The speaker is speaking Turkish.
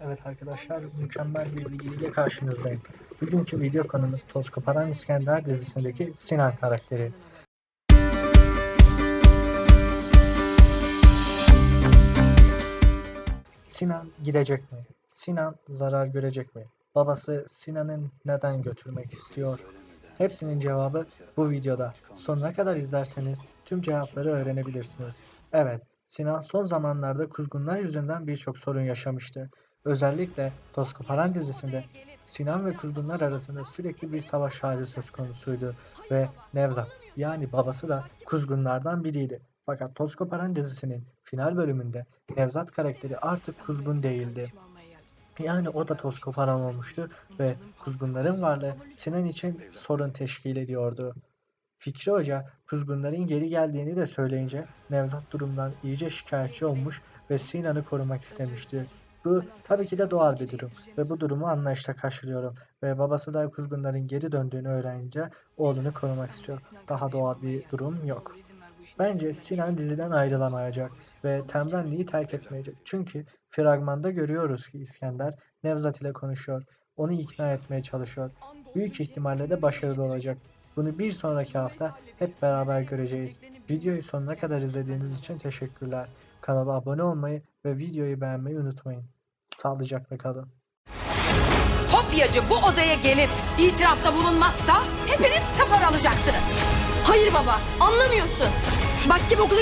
Evet arkadaşlar mükemmel bir bilgiyle karşınızdayım. Bugünkü video konumuz Toz Koparan İskender dizisindeki Sinan karakteri. Sinan gidecek mi? Sinan zarar görecek mi? Babası Sinan'ın neden götürmek istiyor? Hepsinin cevabı bu videoda. Sonuna kadar izlerseniz tüm cevapları öğrenebilirsiniz. Evet, Sinan son zamanlarda kuzgunlar yüzünden birçok sorun yaşamıştı. Özellikle Toz Koparan dizisinde Sinan ve kuzgunlar arasında sürekli bir savaş hali söz konusuydu ve Nevzat yani babası da kuzgunlardan biriydi. Fakat Toz Koparan dizisinin final bölümünde Nevzat karakteri artık kuzgun değildi. Yani o da toz koparan olmuştu ve kuzgunların varlığı Sinan için sorun teşkil ediyordu. Fikri Hoca kuzgunların geri geldiğini de söyleyince Nevzat durumdan iyice şikayetçi olmuş ve Sinan'ı korumak istemişti. Bu tabii ki de doğal bir durum ve bu durumu anlayışla karşılıyorum ve babası da kuzgunların geri döndüğünü öğrenince oğlunu korumak istiyor. Daha doğal bir durum yok. Bence Sinan diziden ayrılamayacak ve Temrenli'yi terk etmeyecek. Çünkü fragmanda görüyoruz ki İskender Nevzat ile konuşuyor. Onu ikna etmeye çalışıyor. Büyük ihtimalle de başarılı olacak. Bunu bir sonraki hafta hep beraber göreceğiz. Videoyu sonuna kadar izlediğiniz için teşekkürler. Kanala abone olmayı ve videoyu beğenmeyi unutmayın. Sağlıcakla kalın. Kopyacı bu odaya gelip itirafta bulunmazsa hepiniz sıfır alacaksınız. Hayır baba, anlamıyorsun. Başka bir okula